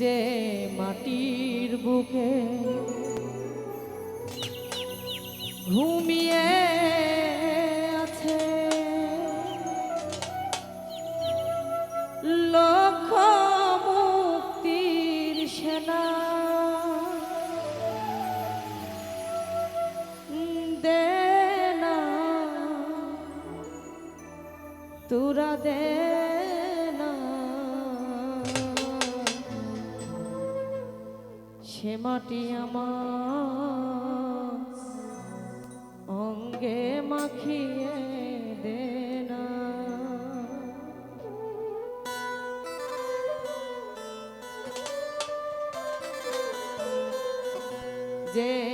যে মাটির বুকে ঘুমিয়ে আছে লক্ষ মুক্তির সেনা তোরা সে মাটি আমার অঙ্গে মাখিয়ে দে যে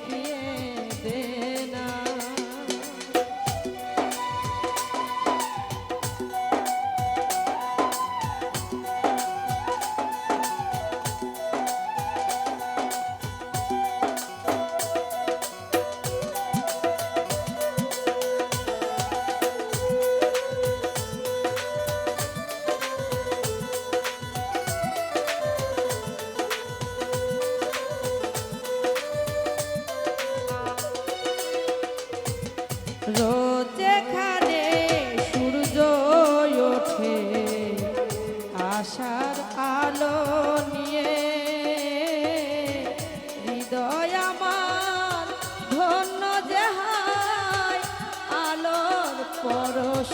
যেখানে সূর্য ওঠে আশার আলো নিয়ে। ধন্য যে আলোর পরশ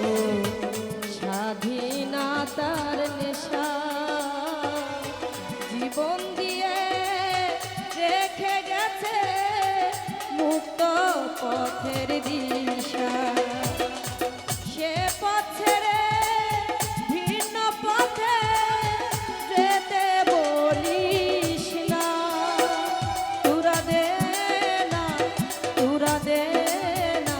স্বাধীনতার নেশা। জীবন দিয়ে রেখে গেছে মুক্ত পথের দিশা। সে পথ ভিন্ন পথে যেতে বলিস না। তোরা দে না, তোরা দে না।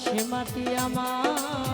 সে মাটি আমার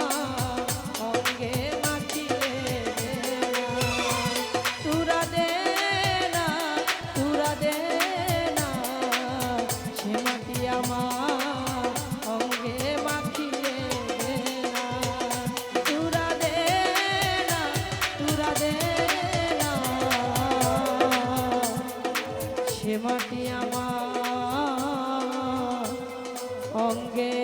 সে মাটি আমার অঙ্গে